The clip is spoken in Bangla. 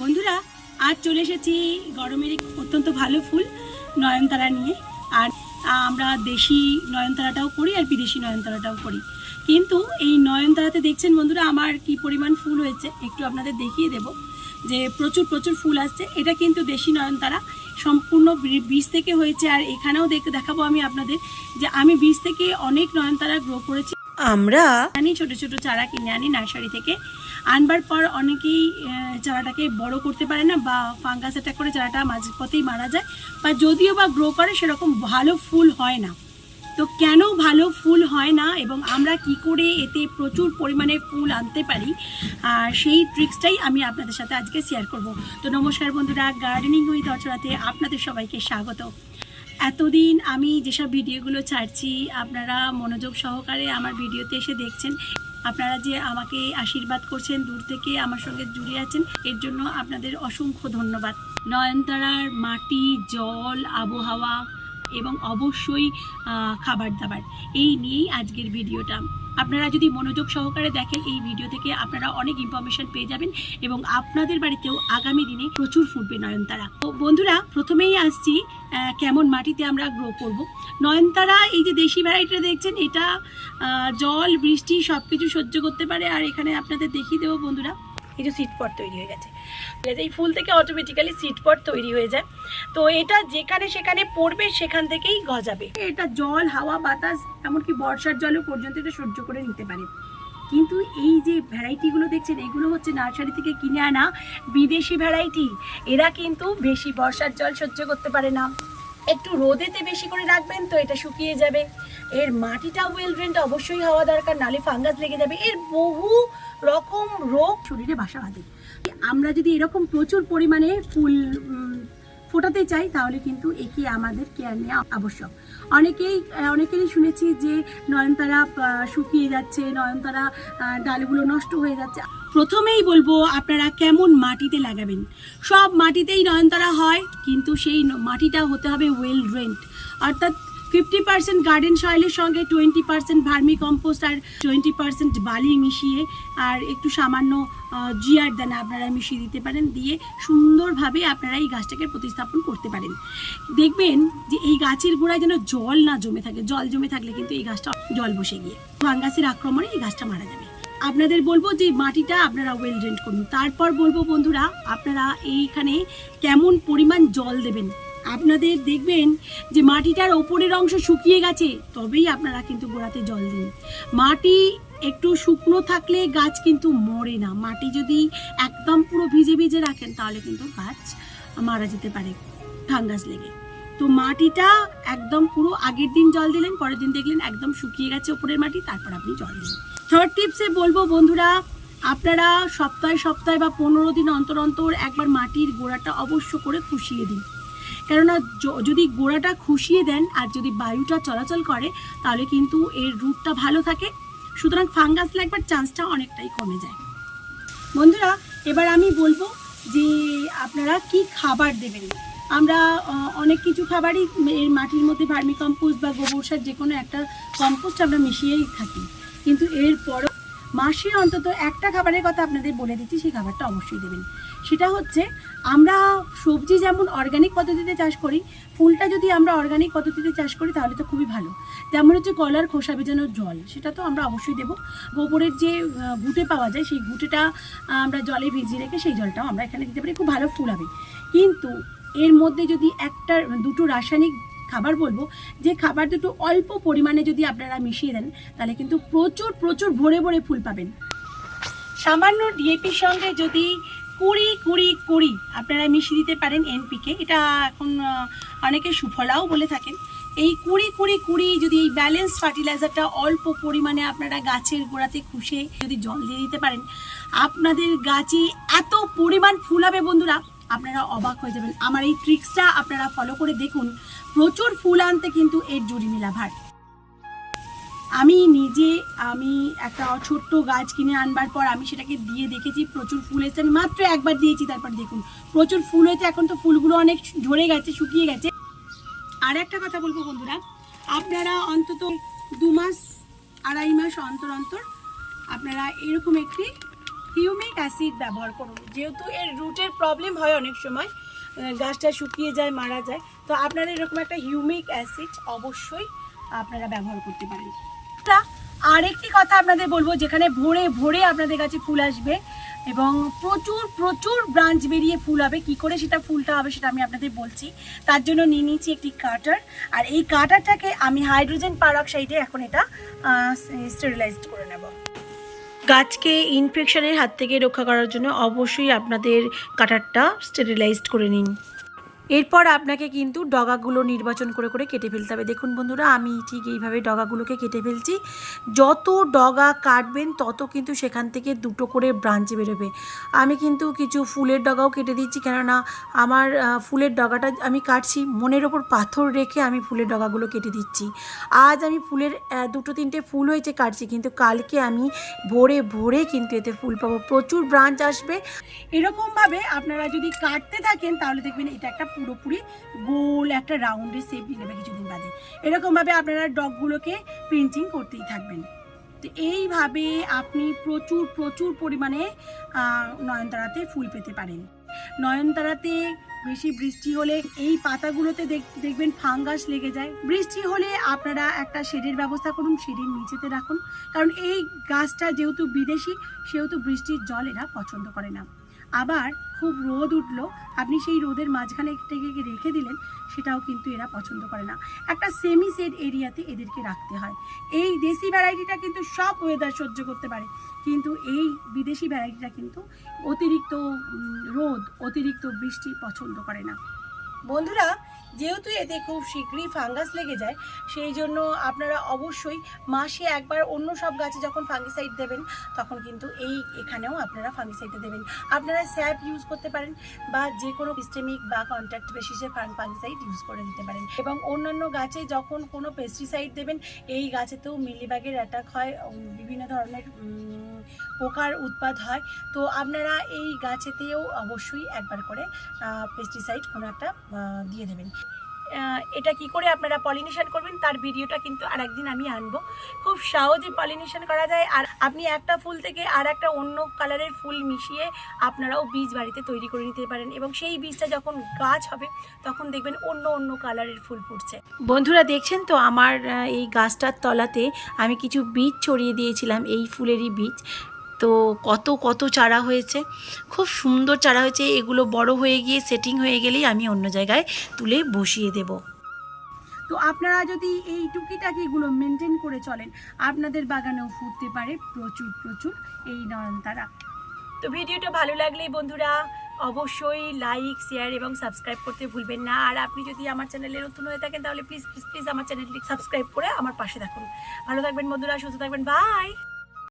বন্ধুরা আজ চলে এসেছি গরমের অত্যন্ত ভালো ফুল নয়নতারা নিয়ে। আর আমরা দেশি নয়নতারাটাও করি আর বিদেশি নয়নতারাটাও করি। কিন্তু এই নয়নতারাতে দেখছেন বন্ধুরা আমার কি পরিমাণ ফুল হয়েছে একটু আপনাদের দেখিয়ে দেব। যে প্রচুর প্রচুর ফুল আসছে এটা কিন্তু দেশি নয়নতারা। সম্পূর্ণ বীজ থেকে হয়েছে আর এখানেও দেখ দেখাবো আমি আপনাদের যে আমি বীজ থেকে অনেক নয়নতারা গ্রো করেছি। আমরা ছোট ছোট চারা কিনে আনি নার্সারি থেকে। আনবার পর অনেকেই চারাটাকে বড় করতে পারে না বা ফাঙ্গাস অ্যাটাক করে চারাটা মাঝ পথেই মারা যায় বা যদিও বা গ্রো করে, সেরকম ভালো ফুল হয় না। তো কেন ভালো ফুল হয় না এবং আমরা কি করে এতে প্রচুর পরিমাণে ফুল আনতে পারি? আর সেই ট্রিক্সটাই আমি আপনাদের সাথে আজকে শেয়ার করব। তো নমস্কার বন্ধুরা গার্ডেনিং উইথ অচরাতে আপনাদের সবাইকে স্বাগত। এতদিন আমি যেসব ভিডিওগুলো ছাড়ছি, আপনারা মনোযোগ সহকারে আমার ভিডিওতে এসে দেখছেন আপনারা যে আমাকে আশীর্বাদ করছেন, দূর থেকে আমার সঙ্গে জুড়ে আছেন, এর জন্য আপনাদের অসংখ্য ধন্যবাদ। নয়নতারার মাটি, জল, আবহাওয়া এবং অবশ্যই খাবার দাবার এই নিয়েই আজকের ভিডিওটা। আপনারা যদি মনোযোগ সহকারে দেখেন এই ভিডিও থেকে, আপনারা অনেক ইনফরমেশন পেয়ে যাবেন এবং আপনাদের বাড়িতেও আগামী দিনে প্রচুর ফুটবে নয়নতারা। তো বন্ধুরা, প্রথমেই আসছি কেমন মাটিতে আমরা গ্রো করব। নয়নতারা, এই যে দেশি ভ্যারাইটিটা দেখছেন, এটা জল, বৃষ্টি সব কিছু সহ্য করতে পারে। আর এখানে আপনাদের দেখিয়ে দেবো বন্ধুরা। যে সিট পট তৈরি হয়ে গেছে। এই ফুল থেকে অটোমেটিক্যালি সিট পট তৈরি হয়ে যায়। তো এটা যেখানে সেখানে পড়বে, সেখান থেকেই গজাবে। এটা জল, হাওয়া, বাতাস, এমনকি বর্ষার জলও পর্যন্ত এটা সহ্য করে নিতে পারে। কিন্তু এই যে ভ্যারাইটিগুলো দেখছেন, এগুলো হচ্ছে নার্সারি থেকে কিনে আনা বিদেশি ভ্যারাইটি এরা কিন্তু বেশি বর্ষার জল সহ্য করতে পারে না। একটু রোদেতে বেশি করে রাখবেন তো এটা শুকিয়ে যাবে। এর মাটিটা ওয়েল ড্রেনটা অবশ্যই হওয়া দরকার, নালে ফাঙ্গাস লেগে যাবে। এর বহু রকম রোগ শরীরে বাসা বাঁধে। আমরা যদি এরকম প্রচুর পরিমাণে ফুল ফোটাতে চাই, তাহলে কিন্তু একে আমাদের কেয়ার নেওয়া আবশ্যক। অনেকেই, অনেকেরই শুনেছি যে নয়নতারা শুকিয়ে যাচ্ছে, নয়নতারা ডালগুলো নষ্ট হয়ে যাচ্ছে। প্রথমেই বলব আপনারা কেমন মাটিতে লাগাবেন। সব মাটিতেই নয়নতারা হয়, কিন্তু সেই মাটিটা হতে হবে ওয়েল ড্রেন্ড অর্থাৎ ফিফটি পার্সেন্ট গার্ডেন সয়েলের সঙ্গে টোয়েন্টি পার্সেন্ট ভার্মি কম্পোস্ট আর টোয়েন্টি পার্সেন্ট বালি মিশিয়ে আর একটু সামান্য জিয়ার দানা আপনারা মিশিয়ে দিতে পারেন, দিয়ে সুন্দরভাবে আপনারা এই গাছটাকে প্রতিস্থাপন করতে পারেন। দেখবেন যে এই গাছের গোড়ায় যেন জল না জমে থাকে, জল জমে থাকলে কিন্তু এই গাছটা জল বসে গিয়ে। ফাঙ্গাসের আক্রমণে এই গাছটা মারা যাবে। আপনাদের বলব যে মাটিটা আপনারা ওয়েল ড্রেন্ট করুন। তারপর বলব বন্ধুরা, আপনারা এইখানে কেমন পরিমাণ জল দেবেন। আপনাদের দেখবেন যে মাটিটার ওপরের অংশ শুকিয়ে গেছে, তবেই আপনারা কিন্তু গোড়াতে জল দিন। মাটি একটু শুকনো থাকলে গাছ কিন্তু মরে না। মাটি যদি একদম পুরো ভিজে ভিজে রাখেন, তাহলে কিন্তু গাছ মারা যেতে পারে, ফাঙ্গাস লেগে। তো মাটিটা একদম পুরো আগের দিন জল দিলেন, পরের দিন দেখলেন একদম শুকিয়ে গেছে ওপরের মাটি, তারপর আপনি জল দিলেন থার্ড টিপসে বলব বন্ধুরা, আপনারা সপ্তাহে সপ্তাহে বা পনেরো দিন অন্তর অন্তর একবার মাটির গোড়াটা অবশ্য করে খুশিয়ে দিন। কেননা যদি গোড়াটা খুশিয়ে দেন আর যদি বায়ুটা চলাচল করে, তাহলে কিন্তু এর রুটটা ভালো থাকে। সুতরাং ফাঙ্গাস লাগবার চান্সটা অনেকটাই কমে যায়। বন্ধুরা, এবার আমি বলব যে আপনারা কি খাবার দেবেন? আমরা অনেক কিছু খাবারই এর মাটির মধ্যে ভার্মি কম্পোস্ট বা গোবর সার যে কোনো একটা কম্পোস্ট আমরা মিশিয়েই থাকি। কিন্তু এর পরও মাসে অন্তত একটা খাবারের কথা আপনাদের বলে দিচ্ছি, সেই খাবারটা অবশ্যই দেবেন। সেটা হচ্ছে, আমরা সবজি যেমন অর্গানিক পদ্ধতিতে চাষ করি, ফুলটা যদি আমরা অর্গানিক পদ্ধতিতে চাষ করি তাহলে তো খুবই ভালো। তেমন হচ্ছে কলার খোসা ভেজানোর জল, সেটা তো আমরা অবশ্যই দেবো। গোবরের যে ঘুঁটে পাওয়া যায়, সেই ঘুঁটেটা আমরা জলে ভিজিয়ে রেখে সেই জলটাও আমরা এখানে দিতে পারি, খুব ভালো ফুল হবে। কিন্তু এর মধ্যে যদি একটা, দুটো রাসায়নিক খাবার বলব, যে খাবার দুটো অল্প পরিমাণে যদি আপনারা মিশিয়ে দেন, তাহলে কিন্তু প্রচুর প্রচুর ভরে ভরে ফুল পাবেন। সামান্য ডিএপির সঙ্গে যদি কুড়ি কুড়ি কুড়ি আপনারা মিশিয়ে দিতে পারেন এনপিকে, এটা এখন অনেকে সুফলাও বলে থাকেন। এই কুড়ি কুড়ি কুড়ি যদি এই ব্যালেন্স ফার্টিলাইজারটা অল্প পরিমাণে আপনারা গাছের গোড়াতে খুশে যদি জল দিয়ে দিতে পারেন, আপনাদের গাছে এত পরিমাণ ফুল হবে বন্ধুরা, আপনারা অবাক হয়ে যাবেন। আমার এই ট্রিক্সটা আপনারা ফলো করে দেখুন। প্রচুর ফুল আনতে কিন্তু এর জুড়ি মেলা ভার। আমি নিজে, আমি একটা ছোট্ট গাছ কিনে আনবার পর আমি সেটাকে দিয়ে দেখেছি, প্রচুর ফুল এসেছে। আমি মাত্র একবার দিয়েছি, তারপর দেখুন। প্রচুর ফুল হয়েছে, এখন তো ফুলগুলো অনেক ঝরে গেছে, শুকিয়ে গেছে। আর একটা কথা বলব বন্ধুরা, আপনারা অন্তত দু মাস, আড়াই মাস অন্তর অন্তর আপনারা এরকম একটি হিউমিক অ্যাসিড ব্যবহার করুন। যেহেতু এর রুটের প্রবলেম হয় অনেক সময় গাছটা শুকিয়ে যায়, মারা যায় তো আপনারা এরকম একটা হিউমিক অ্যাসিড অবশ্যই আপনারা ব্যবহার করতে পারেন। আরেকটি কথা আপনাদের বলব, যেখানে ভোরে ভোরে আপনাদের কাছে ফুল আসবে এবং প্রচুর প্রচুর ব্রাঞ্চ বেরিয়ে ফুল হবে। কি করে সেটা ফুলটা হবে সেটা আমি আপনাদের বলছি। তার জন্য নিয়ে নিয়েছি একটি কাটার। আর এই কাটারটাকে আমি হাইড্রোজেন পারঅক্সাইডে এখন এটা স্টেরিলাইজড করে নেব। গাছকে ইনফেকশনের হাত থেকে রক্ষা করার জন্য অবশ্যই আপনাদের কাটারটা স্টেরিলাইজড করে নিন। এরপর আপনাকে কিন্তু ডগাগুলো নির্বাচন করে করে কেটে ফেলতে হবে। দেখুন বন্ধুরা, আমি ঠিক এইভাবে ডগাগুলোকে কেটে ফেলছি। যত ডগা কাটবেন, তত কিন্তু সেখান থেকে দুটো করে ব্রাঞ্চ বেরোবে। আমি কিন্তু কিছু ফুলের ডগাও কেটে দিচ্ছি, কেননা আমার ফুলের ডগাটা আমি কাটছি, মনের ওপর পাথর রেখে আমি ফুলের ডগাগুলো কেটে দিচ্ছি। আজ আমি ফুলের দুটো তিনটে ফুল হয়েছে কাটছি, কিন্তু কালকে আমি ভোরে ভোরে কিন্তু এতে ফুল পাবো। প্রচুর ব্রাঞ্চ আসবে। এরকমভাবে আপনারা যদি কাটতে থাকেন, তাহলে দেখবেন এটা একটা পুরোপুরি গোল একটা রাউন্ডের শেপ নিয়ে নেবে কিছুদিন বাদে। এরকমভাবে আপনারা ডগগুলোকে প্রিন্টিং করতেই থাকবেন। তো এইভাবে আপনি প্রচুর প্রচুর পরিমাণে নয়নতারাতে ফুল পেতে পারেন। নয়নতারাতে বেশি বৃষ্টি হলে এই পাতাগুলোতে দেখ- দেখবেন ফাঙ্গাস লেগে যায়। বৃষ্টি হলে আপনারা একটা শেডের ব্যবস্থা করুন, শেডের নিচেতে রাখুন। কারণ এই গাছটা যেহেতু বিদেশি, সেহেতু বৃষ্টির জল এরা পছন্দ করে না। আবার খুব রোদ উঠল, আপনি সেই রোদের মাঝখানে থেকে রেখে দিলেন? সেটাও কিন্তু এরা পছন্দ করে না। একটা সেমি সেড এরিয়াতে এদেরকে রাখতে হয়। এই দেশি ভ্যারাইটিটা কিন্তু সব ওয়েদার সহ্য করতে পারে। কিন্তু এই বিদেশি ভ্যারাইটিটা কিন্তু অতিরিক্ত রোদ, অতিরিক্ত বৃষ্টি পছন্দ করে না। বন্ধুরা যেহেতু এতে খুব শীঘ্রই ফাঙ্গাস লেগে যায়, সেই জন্য আপনারা অবশ্যই মাসে একবার অন্য সব গাছে যখন ফাঙ্গিসাইড দেবেন, তখন কিন্তু এই এখানেও আপনারা ফাঙ্গিসাইডটা দেবেন। আপনারা স্যাপ ইউজ করতে পারেন বা যে কোনো সিস্টেমিক বা কন্ট্যাক্ট বেসিসে ফাঙ্গিসাইড ইউজ করে দিতে পারেন। এবং অন্যান্য গাছে যখন কোনো পেস্টিসাইড দেবেন, এই গাছেতেও মিলিবাগের অ্যাটাক হয় বিভিন্ন ধরনের পোকার উৎপাদ হয়। তো আপনারা এই গাছেতেও অবশ্যই একবার করে পেস্টিসাইড কোনো একটা দিয়ে দেবেন। এটা কি করে আপনারা পলিনেশন করবেন তার ভিডিওটা কিন্তু আর একদিন আমি আনব। খুব সহজে পলিনেশন করা যায় আর আপনি একটা ফুল থেকে আর একটা অন্য কালারের ফুল মিশিয়ে আপনারাও বীজ বাড়িতে তৈরি করে নিতে পারেন এবং সেই বীজটা যখন গাছ হবে তখন দেখবেন অন্য অন্য কালারের ফুল ফুটছে। বন্ধুরা দেখছেন তো আমার এই গাছটার তলাতে আমি কিছু বীজ ছড়িয়ে দিয়েছিলাম, এই ফুলেরই বীজ। তো কত কত চারা হয়েছে। খুব সুন্দর চারা হয়েছে। এগুলো বড় হয়ে গিয়ে সেটিং হয়ে গেলেই আমি অন্য জায়গায় তুলে বসিয়ে দেব। তো আপনারা যদি এই টুকিটাকিগুলো মেনটেন করে চলেন আপনাদের বাগানেও ফুটতে পারে প্রচুর প্রচুর এই নয়নতারা। তো ভিডিওটা ভালো লাগলে বন্ধুরা অবশ্যই লাইক শেয়ার এবং সাবস্ক্রাইব করতে ভুলবেন না। আর আপনি যদি আমার চ্যানেলে নতুন হয়ে থাকেন তাহলে প্লিজ প্লিজ প্লিজ আমার চ্যানেলটি সাবস্ক্রাইব করে আমার পাশে থাকুন। ভালো থাকবেন বন্ধুরা সুস্থ থাকবেন বাই